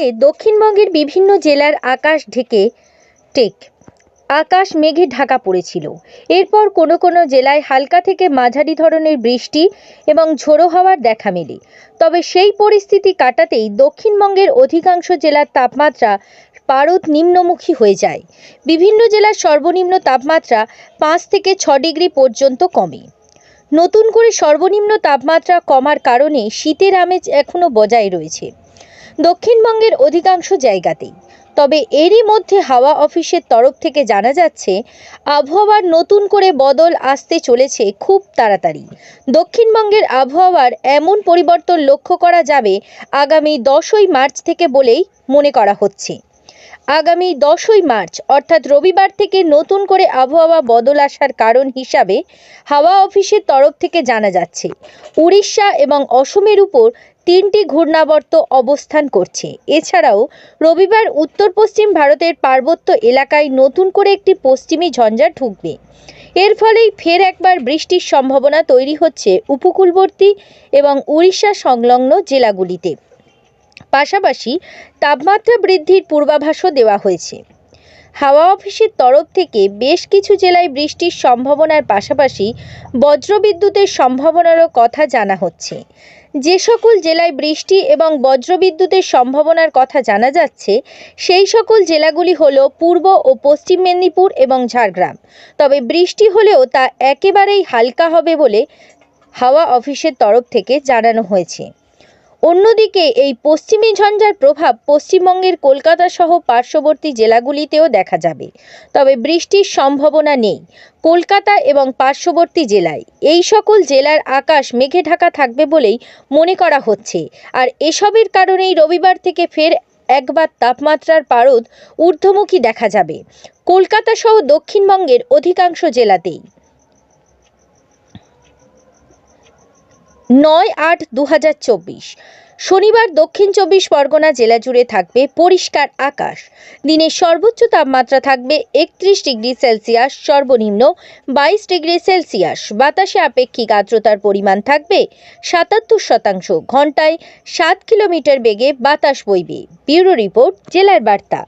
সকালে দক্ষিণবঙ্গের বিভিন্ন জেলার আকাশ ঢেকে টেক, আকাশ মেঘে ঢাকা পড়েছিল। এরপর কোনো কোনো জেলায় হালকা থেকে মাঝারি ধরনের বৃষ্টি এবং ঝোড়ো হওয়ার দেখা মেলে। তবে সেই পরিস্থিতি কাটাতেই দক্ষিণবঙ্গের অধিকাংশ জেলার তাপমাত্রা পারদ নিম্নমুখী হয়ে যায়। বিভিন্ন জেলার সর্বনিম্ন তাপমাত্রা পাঁচ থেকে ছ ডিগ্রি পর্যন্ত কমে। নতুন করে সর্বনিম্ন তাপমাত্রা কমার কারণে শীতের আমেজ এখনও বজায় রয়েছে। দক্ষিণবঙ্গের অধিকাংশ জায়গাতেই। তবে এরই মধ্যে হাওয়া অফিসের তরফ থেকে জানা যাচ্ছে, আবহাওয়ার নতুন করে বদল আসতে চলেছে খুব তাড়াতাড়ি। দক্ষিণবঙ্গের আবহাওয়ার এমন পরিবর্তন লক্ষ্য করা যাবে আগামী দশই মার্চ থেকে বলেই মনে করা হচ্ছে। আগামী দশই মার্চ, অর্থাৎ রবিবার থেকে নতুন করে আবহাওয়া বদল আসার কারণ হিসাবে হাওয়া অফিসের তরফ থেকে জানা যাচ্ছে, উড়িষ্যা এবং অসমের উপর তিনটি ঘূর্ণাবর্ত অবস্থান করছে। এছাড়াও, রবিবার উত্তর পশ্চিম ভারতের পার্বত্য এলাকায় নতুন করে একটি পশ্চিমী ঝঞ্ঝা ঢুকবে। এর ফলেই ফের একবার বৃষ্টির সম্ভাবনা তৈরি হচ্ছে উপকূলবর্তী এবং উড়িষ্যা সংলগ্ন জেলাগুলিতে। পাশাপাশি, তাপমাত্রা বৃদ্ধির পূর্বাভাসও দেওয়া হয়েছে। হাওয়া অফিসের তরফ থেকে বেশ কিছু জেলায় বৃষ্টির সম্ভাবনার পাশাপাশি বজ্রবিদ্যুতের সম্ভাবনারও কথা জানা হচ্ছে। যে সকল জেলায় বৃষ্টি এবং বজ্রবিদ্যুতের সম্ভাবনার কথা জানা যাচ্ছে, সেই সকল জেলাগুলি হল পূর্ব ও পশ্চিম মেদিনীপুর এবং ঝাড়গ্রাম। তবে বৃষ্টি হলেও তা একেবারেই হালকা হবে বলে হাওয়া অফিসের তরফ থেকে জানানো হয়েছে। অন্যদিকে এই পশ্চিমী ঝঞ্ঝার প্রভাব পশ্চিমবঙ্গের কলকাতা সহ পার্শ্ববর্তী জেলাগুলিতেও দেখা যাবে। তবে বৃষ্টির সম্ভাবনা নেই। কলকাতা এবং পার্শ্ববর্তী জেলায় এই সকল জেলার আকাশ মেঘে ঢাকা থাকবে বলেই মনে করা হচ্ছে। আর এসবের কারণেই রবিবার থেকে ফের একবার তাপমাত্রার পারদ ঊর্ধ্বমুখী দেখা যাবে। কলকাতা সহ দক্ষিণবঙ্গের অধিকাংশ জেলাতেই নয় আট দু শনিবার দক্ষিণ চব্বিশ পরগনা জেলা জুড়ে থাকবে পরিষ্কার আকাশ। দিনের সর্বোচ্চ তাপমাত্রা থাকবে একত্রিশ ডিগ্রি সেলসিয়াস, সর্বনিম্ন বাইশ ডিগ্রি সেলসিয়াস। বাতাসে আপেক্ষিক আর্দ্রতার পরিমাণ থাকবে সাতাত্তর শতাংশ। ঘন্টায় সাত কিলোমিটার বেগে বাতাস বইবে। ব্যুরো রিপোর্ট, জেলার বার্তা।